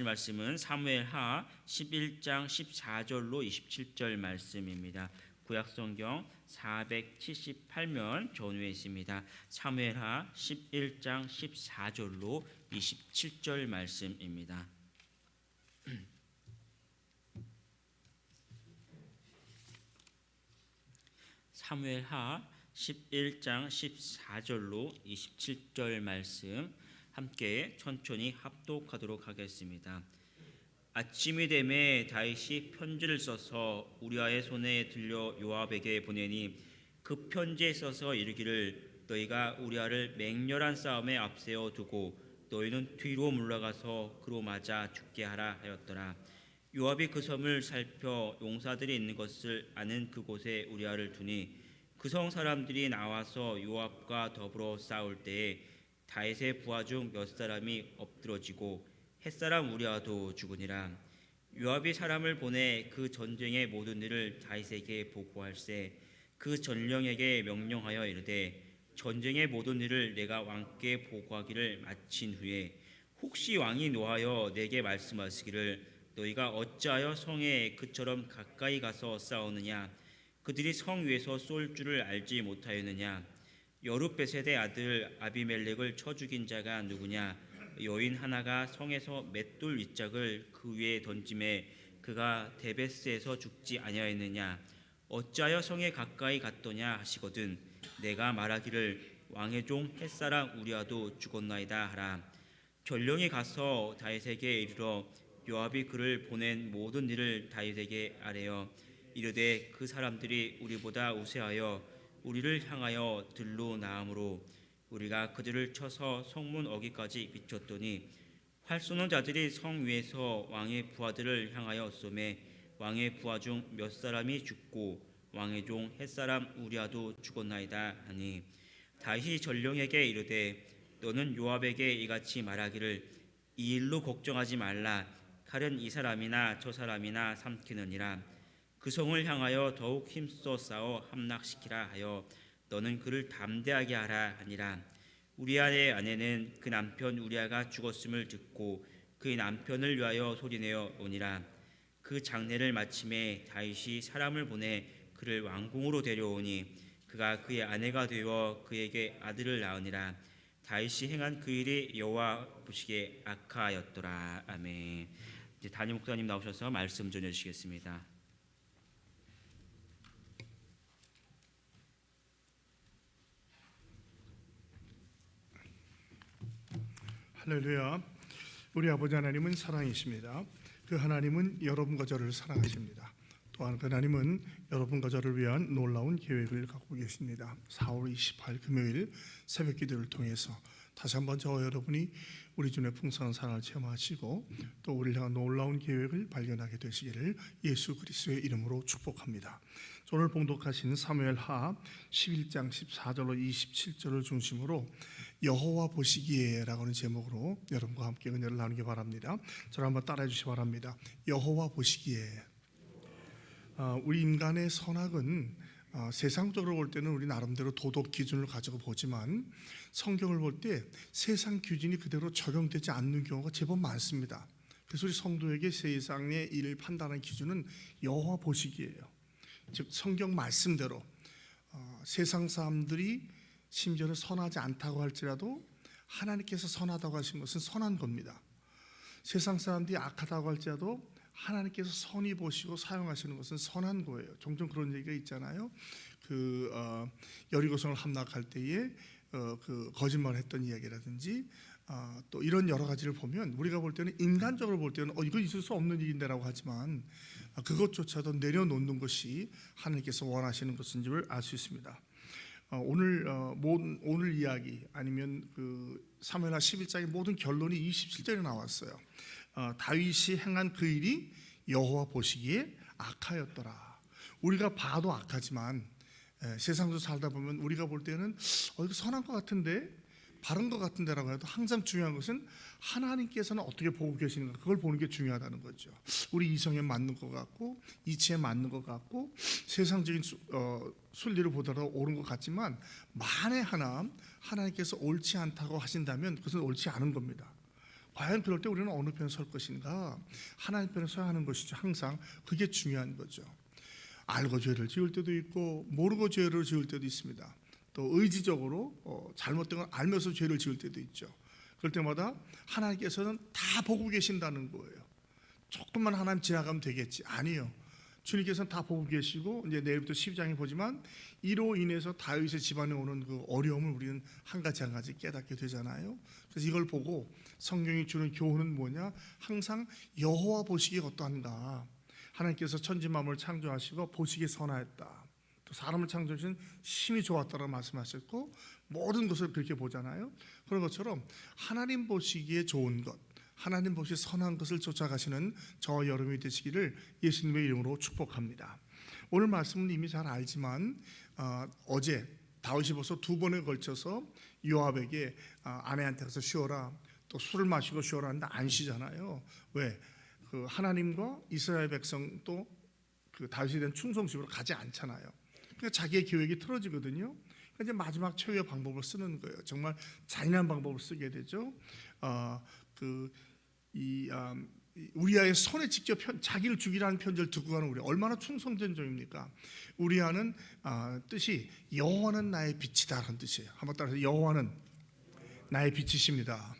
하실 말씀은 사무엘하 11장 14절로 27절 말씀입니다. 구약성경 478면 전후에 있습니다. 사무엘하 11장 14절로 27절 말씀입니다. 사무엘하 11장 14절로 27절 말씀 함께 천천히 합독하도록 하겠습니다. 아침이 되매 다윗이 편지를 써서 우리아의 손에 들려 요압에게 보내니 그 편지에 써서 이르기를 너희가 우리아를 맹렬한 싸움에 앞세워 두고 너희는 뒤로 물러가서 그로 맞아 죽게 하라 하였더라. 요압이 그 섬을 살펴 용사들이 있는 것을 아는 그곳에 우리아를 두니 그 성 사람들이 나와서 요압과 더불어 싸울 때에 다윗의 부하 중 몇 사람이 엎드러지고 햇사람 우리아도 죽으니라. 요압이 사람을 보내 그 전쟁의 모든 일을 다윗에게 보고할세. 그 전령에게 명령하여 이르되 전쟁의 모든 일을 내가 왕께 보고하기를 마친 후에 혹시 왕이 노하여 내게 말씀하시기를 너희가 어찌하여 성에 그처럼 가까이 가서 싸우느냐? 그들이 성 위에서 쏠 줄을 알지 못하였느냐 여룻베셋의 아들 아비멜렉을 쳐 죽인 자가 누구냐? 여인 하나가 성에서 맷돌 윗짝을 그 위에 던짐에 그가 데베스에서 죽지 아니하였느냐? 어찌하여 성에 가까이 갔더냐 하시거든 내가 말하기를 왕의 종 햇사람 우리아도 죽었나이다 하라. 전령이 가서 다윗에게 이르러 요압이 그를 보낸 모든 일을 다윗에게 아뢰어 이르되 그 사람들이 우리보다 우세하여 우리를 향하여 들로 나음으로 우리가 그들을 쳐서 성문 어기까지 비쳤더니 활 쏘는 자들이 성 위에서 왕의 부하들을 향하여 쏘매 왕의 부하 중 몇 사람이 죽고 왕의 종 햇사람 우리아도 죽었나이다 하니 다시 전령에게 이르되 너는 요압에게 이같이 말하기를 이 일로 걱정하지 말라. 칼은 이 사람이나 저 사람이나 삼키느니라 그 성을 향하여 더욱 힘써 싸워 함락시키라 하여 너는 그를 담대하게 하라 하니라. 우리아의 아내는 그 남편 우리아가 죽었음을 듣고 그의 남편을 위하여 소리내어 오니라. 그 장례를 마침에 다윗이 사람을 보내 그를 왕궁으로 데려오니 그가 그의 아내가 되어 그에게 아들을 낳으니라. 다윗이 행한 그 일이 여호와 보시기에 악하였더라. 아멘. 이제 담임 목사님 나오셔서 말씀 전해 주시겠습니다. 할렐루야. 우리 아버지 하나님은 사랑이십니다. 그 하나님은 여러분과 저를 사랑하십니다. 또한 그 하나님은 여러분과 저를 위한 놀라운 계획을 갖고 계십니다. 4월 28일 금요일 새벽 기도를 통해서 다시 한번 저와 여러분이 우리 주의 풍성한 사랑을 체험하시고 또 우리를 향한 놀라운 계획을 발견하게 되시기를 예수 그리스도의 이름으로 축복합니다. 오늘 봉독하신 사무엘 하 11장 14절로 27절을 중심으로 여호와 보시기에라고 하는 제목으로 여러분과 함께 은혜를 나누기 바랍니다. 저를 한번 따라해 주시기 바랍니다. 여호와 보시기에 어, 우리 인간의 선악은 어, 세상적으로 볼 때는 우리 나름대로 도덕 기준을 가지고 보지만 성경을 볼 때 세상 기준이 그대로 적용되지 않는 경우가 제법 많습니다. 그래서 우리 성도에게 세상의 일을 판단하는 기준은 여호와 보시기예요. 즉 성경 말씀대로 어, 세상 사람들이 심지어는 선하지 않다고 할지라도 하나님께서 선하다고 하신 것은 선한 겁니다. 세상 사람들이 악하다고 할지라도 하나님께서 선히 보시고 사용하시는 것은 선한 거예요. 종종 그런 얘기가 있잖아요. 그 어, 여리고성을 함락할 때에 어, 그 거짓말했던 이야기라든지 어, 또 이런 여러 가지를 보면 우리가 볼 때는 인간적으로 볼 때는 어, 이거 있을 수 없는 일인데라고 하지만 어, 그것조차도 내려놓는 것이 하나님께서 원하시는 것인 줄 알 수 있습니다. 어, 오늘 어, 오늘 이야기 아니면 그 사무엘하 11장의 모든 결론이 27절에 나왔어요. 어, 다윗이 행한 그 일이 여호와 보시기에 악하였더라. 우리가 봐도 악하지만 에, 세상도 살다 보면 우리가 볼 때는 어 이거 선한 것 같은데 바른 것 같은데라고 해도 항상 중요한 것은 하나님께서는 어떻게 보고 계시는가 그걸 보는 게 중요하다는 거죠. 우리 이성에 맞는 것 같고 이치에 맞는 것 같고 세상적인 순리를 보더라도 옳은 것 같지만 만에 하나 하나님께서 옳지 않다고 하신다면 그것은 옳지 않은 겁니다. 과연 그럴 때 우리는 어느 편에 설 것인가? 하나님 편에 서야 하는 것이죠. 항상 그게 중요한 거죠. 알고 죄를 지을 때도 있고 모르고 죄를 지을 때도 있습니다. 또 의지적으로 어, 잘못된 걸 알면서 죄를 지을 때도 있죠. 그럴 때마다 하나님께서는 다 보고 계신다는 거예요. 조금만 하나님 지나가면 되겠지. 아니요. 주님께서는 다 보고 계시고 이제 내일부터 12장에 보지만 이로 인해서 다윗의 집안에 오는 그 어려움을 우리는 한 가지 한 가지 깨닫게 되잖아요. 그래서 이걸 보고 성경이 주는 교훈은 뭐냐? 항상 여호와 보시기에 어떠한가? 하나님께서 천지 만물을 창조하시고 보시기에 선하였다. 또 사람을 창조하신 심히 좋았다라고 말씀하셨고 모든 것을 그렇게 보잖아요. 그런 것처럼 하나님 보시기에 좋은 것, 하나님 보시 선한 것을 쫓아가시는 저 여러분이 되시기를 예수님의 이름으로 축복합니다. 오늘 말씀은 이미 잘 알지만 어, 제 다윗이 벌써 두 번에 걸쳐서 요압에게 어, 아내한테 가서 쉬어라 또 술을 마시고 쉬어라 하는데 안 쉬잖아요. 왜? 그 하나님과 이스라엘 백성 또그 다윗에 대한 충성심으로 가지 않잖아요. 그러니까 자기의 계획이 틀어지거든요. 그러니까 이제 마지막 최후의 방법을 쓰는 거예요. 정말 잔인한 방법을 쓰게 되죠. 어, 그 이 음, 우리아의 손에 직접 편, 자기를 죽이라는 편지를 듣고 가는 우리 얼마나 충성된 종입니까? 우리아는 아, 뜻이 여호와는 나의 빛이다라는 뜻이에요. 한번 따라서 여호와는 나의 빛이십니다.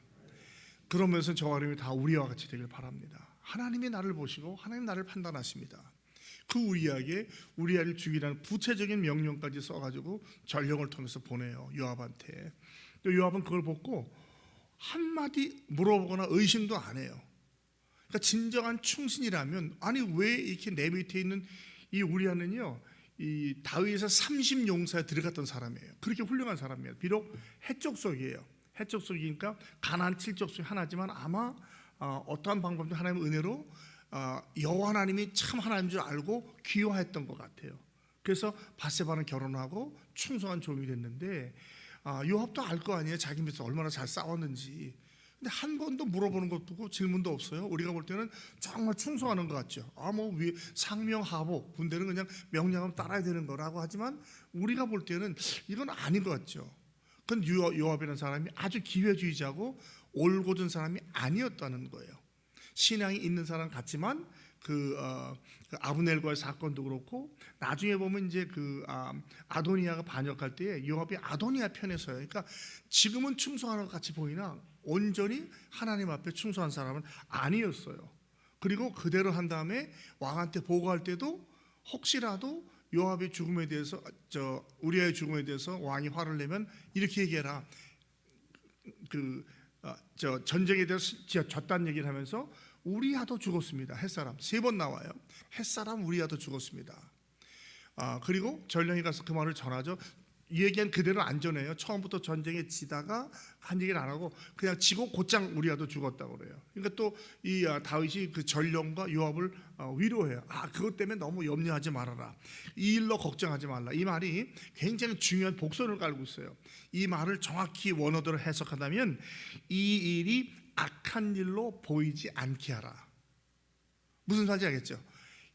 그러면서 저와 여러분이 다 우리와 같이 되길 바랍니다. 하나님이 나를 보시고 하나님 나를 판단하십니다. 그 우리에게 우리아를 죽이라는 구체적인 명령까지 써가지고 전령을 통해서 보내요 요압한테. 또 요압은 그걸 보고 한마디 물어보거나 의심도 안 해요. 그러니까 진정한 충신이라면 아니 왜 이렇게 내 밑에 있는 이 우리아는요 이 다윗의 30 용사에 들어갔던 사람이에요. 그렇게 훌륭한 사람이에요. 비록 해적속이에요. 해적속이니까 가난 칠적속 하나지만 아마 어, 어떠한 방법도 하나님의 은혜로 어, 여호와 하나님이 참 하나님인 줄 알고 귀화했던 것 같아요. 그래서 바세바는 결혼하고 충성한 종이 됐는데 아, 요압도 알 거 아니에요. 자기 밑에서 얼마나 잘 싸웠는지. 근데 한 번도 물어보는 것도 없고 질문도 없어요. 우리가 볼 때는 정말 충성하는 것 같죠. 아뭐 상명하복 군대는 그냥 명령하면 따라야 되는 거라고 하지만 우리가 볼 때는 이건 아닌 것 같죠. 그건 요- 요압이라는 사람이 아주 기회주의자고 올곧은 사람이 아니었다는 거예요. 신앙이 있는 사람 같지만 그, 어, 그 아브넬과의 사건도 그렇고 나중에 보면 이제 그 아, 아도니아가 반역할 때에 요압이 아도니아 편에 서요. 그러니까 지금은 충성하는 것 같이 보이나 온전히 하나님 앞에 충성한 사람은 아니었어요. 그리고 그대로 한 다음에 왕한테 보고할 때도 혹시라도 요압의 죽음에 대해서 저 우리아의 죽음에 대해서 왕이 화를 내면 이렇게 얘기해라. 그저 전쟁에 대해서 졌다는 얘기를 하면서 우리아도 죽었습니다. 햇사람 세 번 나와요. 햇사람 우리아도 죽었습니다. 아 그리고 전령이 가서 그 말을 전하죠. 이 얘기는 그대로 안 전해요. 처음부터 전쟁에 지다가 한 얘기를 안 하고 그냥 지고 곧장 우리아도 죽었다고 그래요. 그러니까 또 이 다윗이 그 전령과 요압을 어, 위로해요. 아 그것 때문에 너무 염려하지 말아라. 이 일로 걱정하지 말라. 이 말이 굉장히 중요한 복선을 깔고 있어요. 이 말을 정확히 원어대로 해석한다면 이 일이 악한 일로 보이지 않게 하라. 무슨 말인지 알겠죠?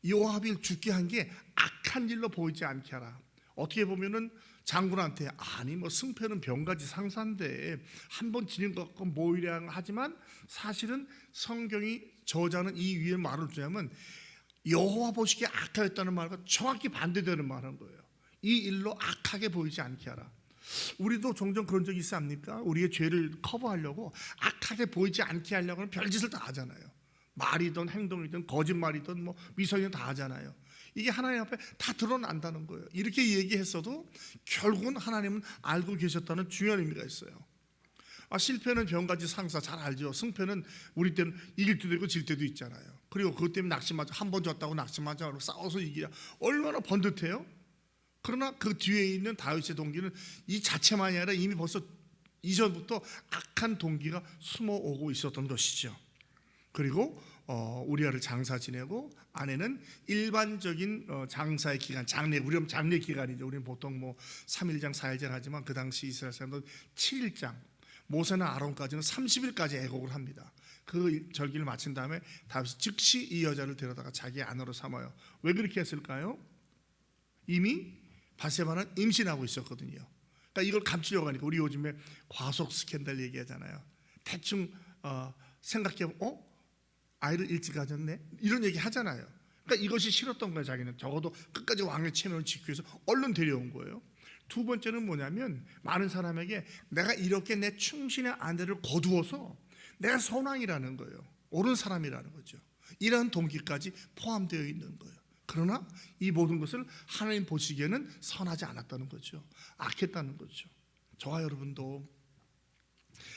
요압이 죽게 한 게 악한 일로 보이지 않게 하라. 어떻게 보면은 장군한테 아니 뭐 승패는 병가지 상사인데 한 번 지는 것 같고 모이량 하지만 사실은 성경이 저자는 이 위에 말을 주냐면 여호와 보시기에 악하였다는 말과 정확히 반대되는 말한 거예요. 이 일로 악하게 보이지 않게 하라. 우리도 종종 그런 적이 있지 않습니까? 우리의 죄를 커버하려고 악하게 보이지 않게 하려고는 별짓을 다 하잖아요. 말이든 행동이든 거짓말이든 뭐 미성이든 다 하잖아요. 이게 하나님 앞에 다 드러난다는 거예요. 이렇게 얘기했어도 결국은 하나님은 알고 계셨다는 중요한 의미가 있어요. 아, 실패는 병가지 상사 잘 알죠. 승패는 우리 때는 이길 때도 있고 질 때도 있잖아요. 그리고 그것 때문에 낙심하자 한번 졌다고 낙심하자 싸워서 이기자 얼마나 번듯해요. 그러나 그 뒤에 있는 다윗의 동기는 이 자체만이 아니라 이미 벌써 이전부터 악한 동기가 숨어오고 있었던 것이죠. 그리고 어, 우리아를 장사 지내고 아내는 일반적인 어, 장사의 기간, 장례, 우리는 장례 기간이죠. 우리는 보통 뭐 3일장, 4일장 하지만 그 당시 이스라엘 사람들은 7일장, 모세나 아론까지는 30일까지 애곡을 합니다. 그 절기를 마친 다음에 다윗이 즉시 이 여자를 데려다가 자기 아내로 삼아요. 왜 그렇게 했을까요? 이미 바세바는 임신하고 있었거든요. 그러니까 이걸 감추려고 하니까 우리 요즘에 과속 스캔들 얘기하잖아요. 대충 어, 생각해 어 아이를 일찍 가졌네 이런 얘기 하잖아요. 그러니까 이것이 싫었던 거예요. 자기는 적어도 끝까지 왕의 체면을 지키기 위해서 얼른 데려온 거예요. 두 번째는 뭐냐면 많은 사람에게 내가 이렇게 내 충신의 아내를 거두어서 내가 선왕이라는 거예요. 옳은 사람이라는 거죠. 이러한 동기까지 포함되어 있는 거예요. 그러나 이 모든 것을 하나님 보시기에는 선하지 않았다는 거죠. 악했다는 거죠. 저와 여러분도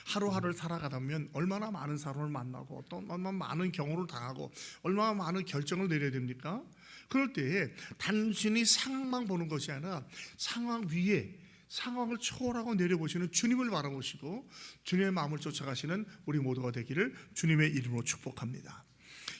하루하루를 살아가다 보면 얼마나 많은 사람을 만나고 또 얼마나 많은 경우를 당하고 얼마나 많은 결정을 내려야 됩니까? 그럴 때에 단순히 상황만 보는 것이 아니라 상황 위에 상황을 초월하고 내려보시는 주님을 바라보시고 주님의 마음을 쫓아가시는 우리 모두가 되기를 주님의 이름으로 축복합니다.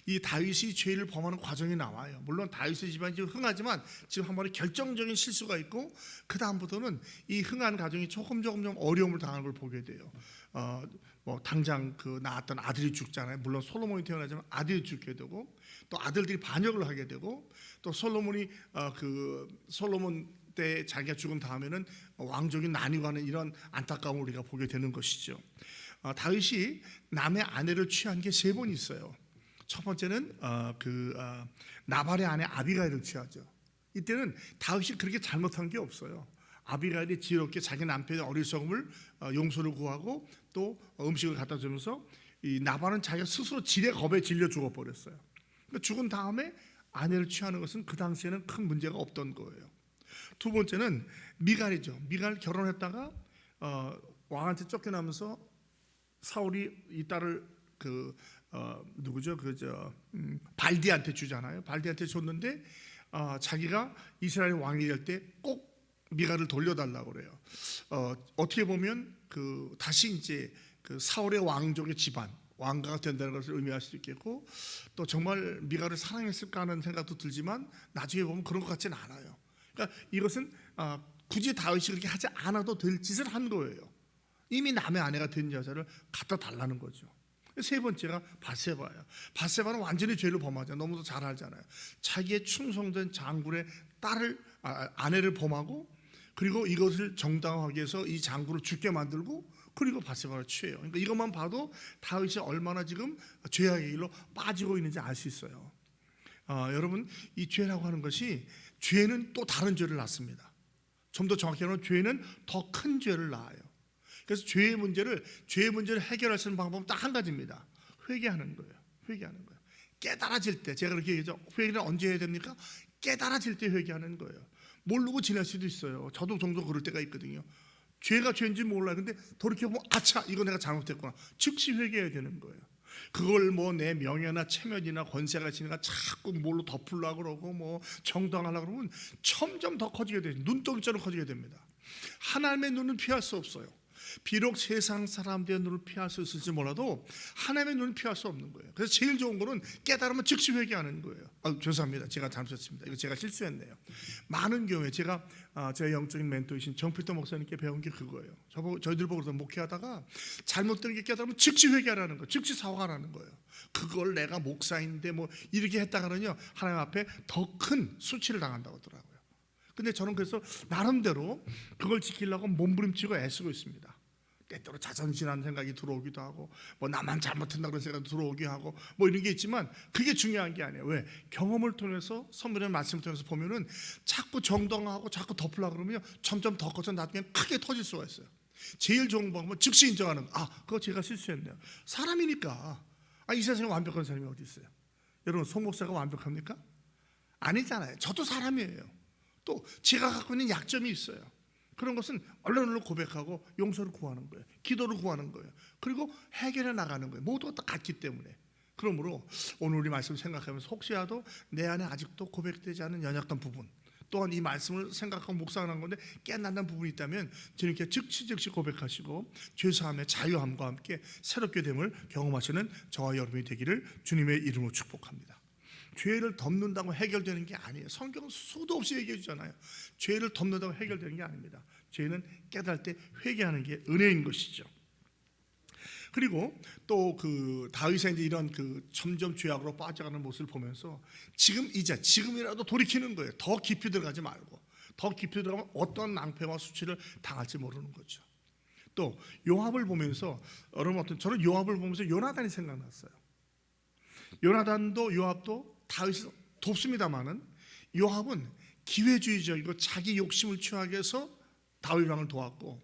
이 다윗이 죄를 범하는 과정이 나와요. 물론 다윗의 집안이 지금 흥하지만 지금 한 번에 결정적인 실수가 있고 그 다음부터는 이 흥한 가정이 조금 조금 좀 어려움을 당하는 걸 보게 돼요. 어, 뭐 당장 그 낳았던 아들이 죽잖아요. 물론 솔로몬이 태어나지만 아들이 죽게 되고 또 아들들이 반역을 하게 되고 또 솔로몬이 어, 그 솔로몬 때 자기가 죽은 다음에는 왕족이 나뉘어가는 이런 안타까움을 우리가 보게 되는 것이죠. 어, 다윗이 남의 아내를 취한 게 세 번 있어요. 첫 번째는 어, 그 어, 나발의 아내 아비가일을 취하죠. 이때는 다윗이 그렇게 잘못한 게 없어요. 아비가일이 지혜롭게 자기 남편의 어리석음을 어, 용서를 구하고 또 음식을 갖다 주면서 이 나발은 자기가 스스로 지레 겁에 질려 죽어 버렸어요. 그러니까 죽은 다음에 아내를 취하는 것은 그 당시에는 큰 문제가 없던 거예요. 두 번째는 미갈이죠. 미갈 결혼했다가 어, 왕한테 쫓겨나면서 사울이 이 딸을 그 어, 누구죠? 그저 음, 발디한테 주잖아요. 발디한테 줬는데 어, 자기가 이스라엘 왕이 될 때 꼭 미갈을 돌려달라고 그래요. 어, 어떻게 보면 그 다시 이제 그 사울의 왕족의 집안 왕가가 된다는 것을 의미할 수 있겠고 또 정말 미갈을 사랑했을까 하는 생각도 들지만 나중에 보면 그런 것 같지는 않아요. 그러니까 이것은 아, 굳이 다윗이 그렇게 하지 않아도 될 짓을 한 거예요. 이미 남의 아내가 된 여자를 갖다 달라는 거죠. 세 번째가 바세바예요. 바세바는 완전히 죄를 범하죠. 너무도 잘 알잖아요. 자기의 충성된 장군의 딸을 아, 아내를 범하고 그리고 이것을 정당화하기 위해서 이 장군을 죽게 만들고 그리고 바세바를 취해요. 그러니까 이것만 봐도 다윗이 얼마나 지금 죄악의 길로 빠지고 있는지 알 수 있어요. 아, 여러분 이 죄라고 하는 것이 죄는 또 다른 죄를 낳습니다. 좀 더 정확히 말하면 죄는 더 큰 죄를 낳아요. 그래서 죄의 문제를 죄의 문제를 해결할 수 있는 방법은 딱 한 가지입니다. 회개하는 거예요. 회개하는 거예요. 깨달아질 때 제가 그렇게 얘기하죠. 회개를 언제 해야 됩니까? 깨달아질 때 회개하는 거예요. 모르고 지낼 수도 있어요. 저도 종종 그럴 때가 있거든요. 죄가 죄인지 몰라요. 근데 돌이켜 보면 아차 이거 내가 잘못했구나. 즉시 회개해야 되는 거예요. 그걸 뭐 내 명예나 체면이나 권세가 있으니까 자꾸 뭘로 덮으려고 그러고 뭐 정당하려고 그러면 점점 더 커지게 돼요. 눈덩이처럼 커지게 됩니다. 하나님의 눈은 피할 수 없어요. 비록 세상 사람들의 눈을 피할 수 있을지 몰라도 하나님의 눈은 피할 수 없는 거예요. 그래서 제일 좋은 거는 깨달으면 즉시 회개하는 거예요. 아, 죄송합니다. 제가 잘못했습니다. 이거 제가 실수했네요. 많은 경우에 제가 아, 제 영적인 멘토이신 정필도 목사님께 배운 게 그거예요. 저보고 저희들 보고 그래서 목회하다가 잘못된 게 깨달으면 즉시 회개하라는 거예요. 즉시 사과하라는 거예요. 그걸 내가 목사인데 뭐 이렇게 했다가는요 하나님 앞에 더 큰 수치를 당한다고 하더라고요. 근데 저는 그래서 나름대로 그걸 지키려고 몸부림치고 애쓰고 있습니다. 때때로 자존심이라는 생각이 들어오기도 하고 뭐 나만 잘못했나 그런 생각이 들어오게 하고 뭐 이런 게 있지만 그게 중요한 게 아니에요. 왜? 경험을 통해서 선물의 말씀을 통해서 보면은 자꾸 정당화하고 자꾸 덮으려고 그러면 점점 더 커서 나중에 크게 터질 수가 있어요. 제일 좋은 방법은 즉시 인정하는 거. 아, 그거 제가 실수했네요. 사람이니까. 아, 이 세상에 완벽한 사람이 어디 있어요? 여러분, 송 목사가 완벽합니까? 아니잖아요. 저도 사람이에요. 또 제가 갖고 있는 약점이 있어요. 그런 것은 얼른 고백하고 용서를 구하는 거예요. 기도를 구하는 거예요. 그리고 해결해 나가는 거예요. 모두가 다 같기 때문에. 그러므로 오늘 우리 말씀 생각하면서 혹시라도 내 안에 아직도 고백되지 않은 연약한 부분 또한 이 말씀을 생각하고 묵상하는 건데 깨닫는 부분이 있다면 주님께 즉시 즉시 고백하시고 죄사함의 자유함과 함께 새롭게 됨을 경험하시는 저와 여러분이 되기를 주님의 이름으로 축복합니다. 죄를 덮는다고 해결되는 게 아니에요. 성경은 수도 없이 얘기해 주잖아요. 죄를 덮는다고 해결되는 게 아닙니다. 죄는 깨달을 때 회개하는 게 은혜인 것이죠. 그리고 또 그 다윗의 이제 이런 그 점점 죄악으로 빠져가는 모습을 보면서 지금 이제 지금이라도 돌이키는 거예요. 더 깊이 들어가지 말고 더 깊이 들어가면 어떤 낭패와 수치를 당할지 모르는 거죠. 또 요압을 보면서 여러분 어떤 저는 요압을 보면서 요나단이 생각났어요. 요나단도 요압도 다윗을 돕습니다마는 요압은 기회주의적이고 자기 욕심을 취하게 해서 다윗 왕을 도왔고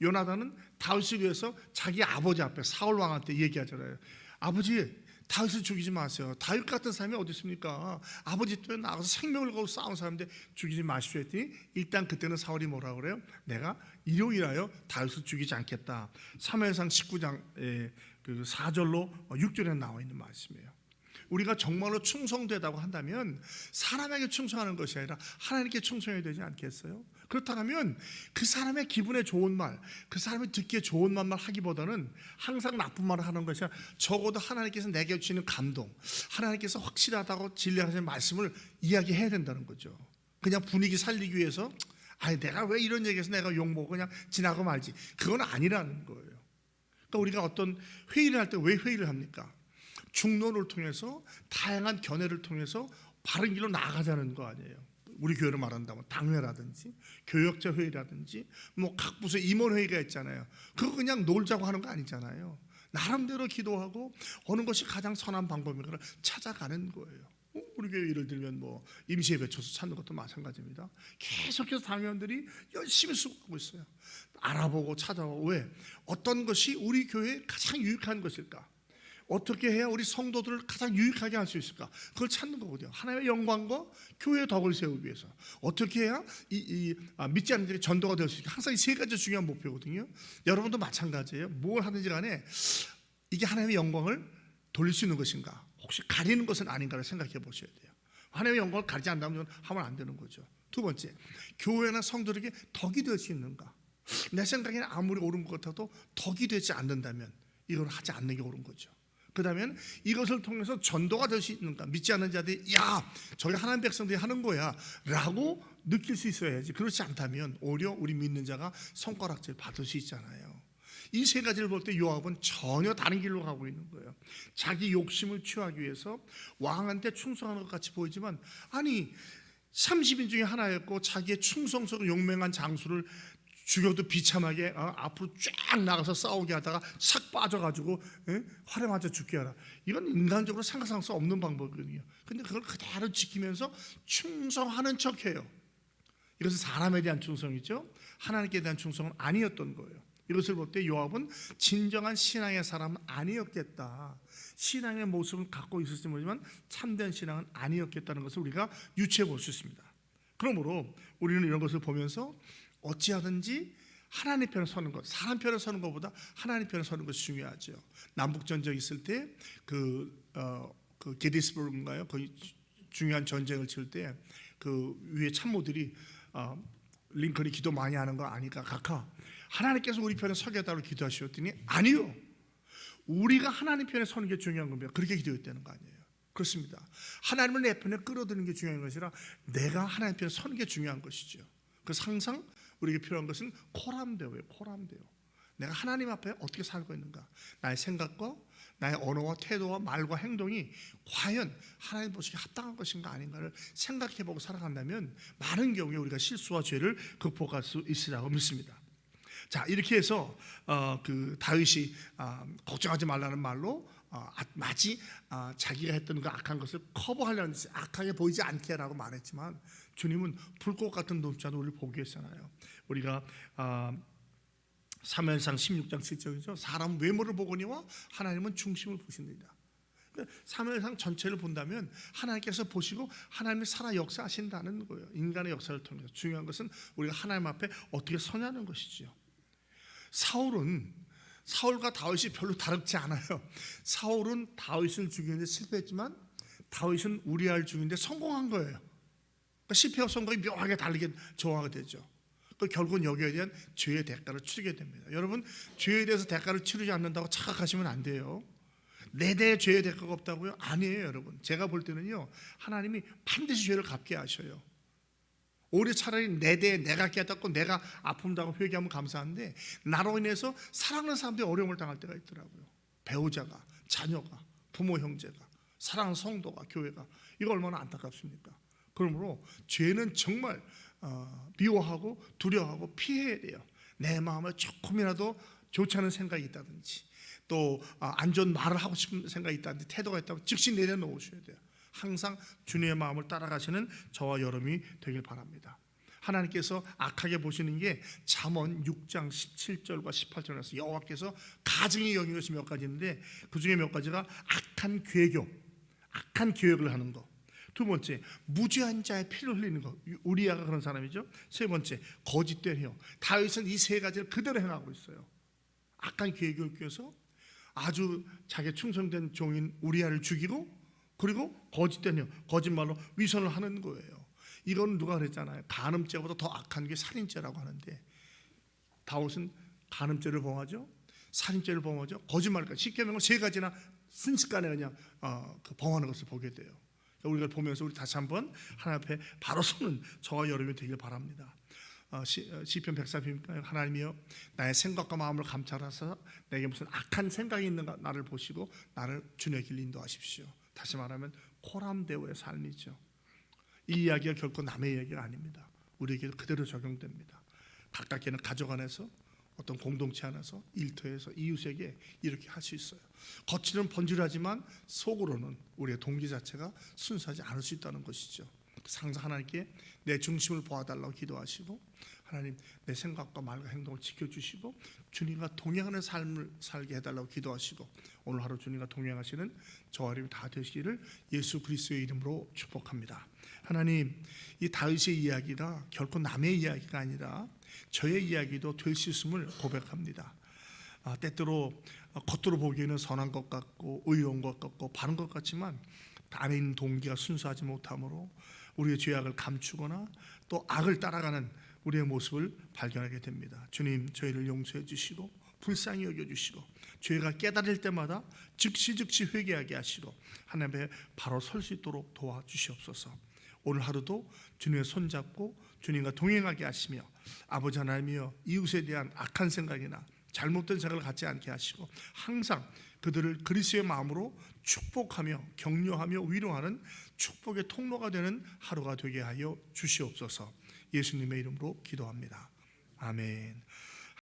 요나단은 다윗을 위해서 자기 아버지 앞에 사울 왕한테 얘기하잖아요. 아버지 다윗을 죽이지 마세요. 다윗 같은 사람이 어디 있습니까? 아버지 때문에 나가서 생명을 걸고 싸운 사람인데 죽이지 마십시오 했더니 일단 그때는 사울이 뭐라 그래요? 내가 인하여 다윗을 죽이지 않겠다. 3회상 19장 그 4절로 6절에 나와 있는 말씀이에요. 우리가 정말로 충성되다고 한다면 사람에게 충성하는 것이 아니라 하나님께 충성해야 되지 않겠어요? 그렇다면 그 사람의 기분에 좋은 말, 그 사람이 듣기에 좋은 말만 하기보다는 항상 나쁜 말을 하는 것이 아니라 적어도 하나님께서 내게 주시는 감동, 하나님께서 확실하다고 진리하시는 말씀을 이야기해야 된다는 거죠. 그냥 분위기 살리기 위해서 아니 내가 왜 이런 얘기해서 내가 욕먹고 그냥 지나고 말지. 그건 아니라는 거예요. 그러니까 우리가 어떤 회의를 할 때 왜 회의를 합니까? 중론을 통해서 다양한 견해를 통해서 바른 길로 나아가자는 거 아니에요. 우리 교회를 말한다면 당회라든지 교역자 회의라든지 뭐 각 부서 임원 회의가 있잖아요. 그거 그냥 놀자고 하는 거 아니잖아요. 나름대로 기도하고 어느 것이 가장 선한 방법인가를 찾아가는 거예요. 어, 우리 교회 예를 들면 뭐 임시예배 초소 찾는 것도 마찬가지입니다. 계속해서 당회원들이 열심히 수고하고 있어요. 알아보고 찾아보고 왜 어떤 것이 우리 교회에 가장 유익한 것일까? 어떻게 해야 우리 성도들을 가장 유익하게 할 수 있을까? 그걸 찾는 거거든요. 하나님의 영광과 교회의 덕을 세우기 위해서 어떻게 해야 이, 이 아, 믿지 않는 자들이 전도가 될 수 있을까? 항상 이 세 가지 중요한 목표거든요. 여러분도 마찬가지예요. 뭘 하든지 간에 이게 하나님의 영광을 돌릴 수 있는 것인가? 혹시 가리는 것은 아닌가를 생각해 보셔야 돼요. 하나님의 영광을 가리지 않다면 하면 안 되는 거죠. 두 번째, 교회나 성도에게 덕이 될 수 있는가? 내 생각에는 아무리 옳은 것 같아도 덕이 되지 않는다면 이걸 하지 않는 게 옳은 거죠. 그다음에 이것을 통해서 전도가 될 수 있는가? 믿지 않는 자들이 야, 저게 하나님 백성들이 하는 거야라고 느낄 수 있어야지. 그렇지 않다면 오히려 우리 믿는 자가 손가락질 받을 수 있잖아요. 이 세 가지를 볼 때 요압은 전혀 다른 길로 가고 있는 거예요. 자기 욕심을 취하기 위해서 왕한테 충성하는 것 같이 보이지만 아니 30인 중에 하나였고 자기의 충성스러운 용맹한 장수를 죽여도 비참하게 어, 앞으로 쫙 나가서 싸우게 하다가 싹 빠져가지고 예? 활에 맞아 죽게 하라. 이건 인간적으로 생각할 수 없는 방법이거든요. 근데 그걸 그대로 지키면서 충성하는 척해요. 이것은 사람에 대한 충성이죠. 하나님께 대한 충성은 아니었던 거예요. 이것을 볼 때 요압은 진정한 신앙의 사람은 아니었겠다. 신앙의 모습을 갖고 있을지 모르지만 참된 신앙은 아니었겠다는 것을 우리가 유추해 볼 수 있습니다. 그러므로 우리는 이런 것을 보면서 어찌하든지 하나님 편에 서는 것, 사람 편에 서는 것보다 하나님 편에 서는 것이 중요하죠. 남북 전쟁 있을 때그 어, 그 게디스버그인가요? 거기 중요한 전쟁을 칠 때 그 위에 참모들이 어, 링컨이 기도 많이 하는 거 아니까 각하 하나님께서 우리 편에 서겠다고 기도하셨더니 아니요. 우리가 하나님 편에 서는 게 중요한 겁니다. 그렇게 기도했다는 거 아니에요. 그렇습니다. 하나님을 내 편에 끌어들이는 게 중요한 것이라 내가 하나님 편에 서는 게 중요한 것이죠. 그래서 항상 우리에게 필요한 것은 코람대오예요. 코람대오. 내가 하나님 앞에 어떻게 살고 있는가? 나의 생각과 나의 언어와 태도와 말과 행동이 과연 하나님 보시기에 합당한 것인가 아닌가를 생각해보고 살아간다면 많은 경우에 우리가 실수와 죄를 극복할 수 있으라고 믿습니다. 자 이렇게 해서 어, 그 다윗이 어, 걱정하지 말라는 말로 어, 아, 마치 아, 자기가 했던 그 악한 것을 커버하려는 악하게 보이지 않게라고 말했지만 주님은 불꽃 같은 눈자도 우리를 보게 했잖아요. 우리가 아, 사무엘상 16장 7절이죠. 사람 외모를 보거니와 하나님은 중심을 보신다. 사무엘상 전체를 본다면 하나님께서 보시고 하나님이 살아 역사하신다는 거예요. 인간의 역사를 통해서 중요한 것은 우리가 하나님 앞에 어떻게 서냐는 것이지요. 사울은 사울과 다윗이 별로 다르지 않아요. 사울은 다윗을 죽이는데 실패했지만 다윗은 우리아를 죽이는데 성공한 거예요. 그러니까 실패와 성공이 묘하게 다르게 조화가 되죠. 그 결국은 여기에 대한 죄의 대가를 치르게 됩니다. 여러분 죄에 대해서 대가를 치르지 않는다고 착각하시면 안 돼요. 내 대에 죄의 대가가 없다고요? 아니에요, 여러분. 제가 볼 때는요, 하나님이 반드시 죄를 갚게 하셔요. 오히려 차라리 내 대에 내가 깨닫고 내가 아픔 당하고 회개하면 감사한데 나로 인해서 사랑하는 사람들이 어려움을 당할 때가 있더라고요. 배우자가, 자녀가, 부모 형제가, 사랑하는 성도가, 교회가 이거 얼마나 안타깝습니까? 그러므로 죄는 정말 어, 미워하고 두려워하고 피해야 돼요. 내 마음에 조금이라도 좋지 않은 생각이 있다든지 또 아, 안 좋은 말을 하고 싶은 생각이 있다든지 태도가 있다면 즉시 내려놓으셔야 돼요. 항상 주님의 마음을 따라가시는 저와 여러분이 되길 바랍니다. 하나님께서 악하게 보시는 게 잠언 6장 17절과 18절에서 여호와께서 가증히 여기는 것이 몇 가지 있는데 그 중에 몇 가지가 악한 괴교, 악한 계획을 하는 거. 두 번째, 무죄한 자의 피를 흘리는 거. 우리아가 그런 사람이죠. 세 번째, 거짓된 혀. 다윗은 이 세 가지를 그대로 해나가고 있어요. 악한 계획을 껴서 아주 자기 충성된 종인 우리아를 죽이고 그리고 거짓된 혀, 거짓말로 위선을 하는 거예요. 이건 누가 그랬잖아요. 간음죄보다 더 악한 게 살인죄라고 하는데 다윗은 간음죄를 범하죠. 살인죄를 범하죠. 거짓말까지 쉽게 말하면 세 가지나 순식간에 그냥 어, 그 범하는 것을 보게 돼요. 우리가 보면서 우리 다시 한번 하나님 앞에 바로 서는 저와 여러분이 되길 바랍니다. 어, 시, 어, 시편 140편 하나님이여 나의 생각과 마음을 감찰하사 내게 무슨 악한 생각이 있는가 나를 보시고 나를 주의 길 인도하십시오. 다시 말하면 코람데오의 삶이죠. 이 이야기가 결코 남의 이야기가 아닙니다. 우리에게 그대로 적용됩니다. 가깝게는 가족 안에서 어떤 공동체 안에서 일터에서 이웃에게 이렇게 할 수 있어요. 겉으로는 번질하지만 속으로는 우리의 동기 자체가 순수하지 않을 수 있다는 것이죠. 항상 하나님께 내 중심을 보아달라고 기도하시고 하나님 내 생각과 말과 행동을 지켜주시고 주님과 동행하는 삶을 살게 해달라고 기도하시고 오늘 하루 주님과 동행하시는 저와 여러분이 다 되시기를 예수 그리스도의 이름으로 축복합니다. 하나님 이 다윗의 이야기가 결코 남의 이야기가 아니라 저의 이야기도 될 수 있음을 고백합니다. 아, 때때로 어, 겉으로 보기에는 선한 것 같고 의로운 것 같고 바른 것 같지만 안에 있는 동기가 순수하지 못함으로 우리의 죄악을 감추거나 또 악을 따라가는 우리의 모습을 발견하게 됩니다. 주님 저희를 용서해 주시고 불쌍히 여겨 주시고 죄가 깨달을 때마다 즉시 즉시 회개하게 하시고 하나님의 바로 설 수 있도록 도와 주시옵소서. 오늘 하루도 주님의 손 잡고 주님과 동행하게 하시며 아버지 하나님이여 이웃에 대한 악한 생각이나 잘못된 생각을 갖지 않게 하시고 항상 그들을 그리스도의 마음으로 축복하며 격려하며 위로하는 축복의 통로가 되는 하루가 되게 하여 주시옵소서. 예수님의 이름으로 기도합니다. 아멘.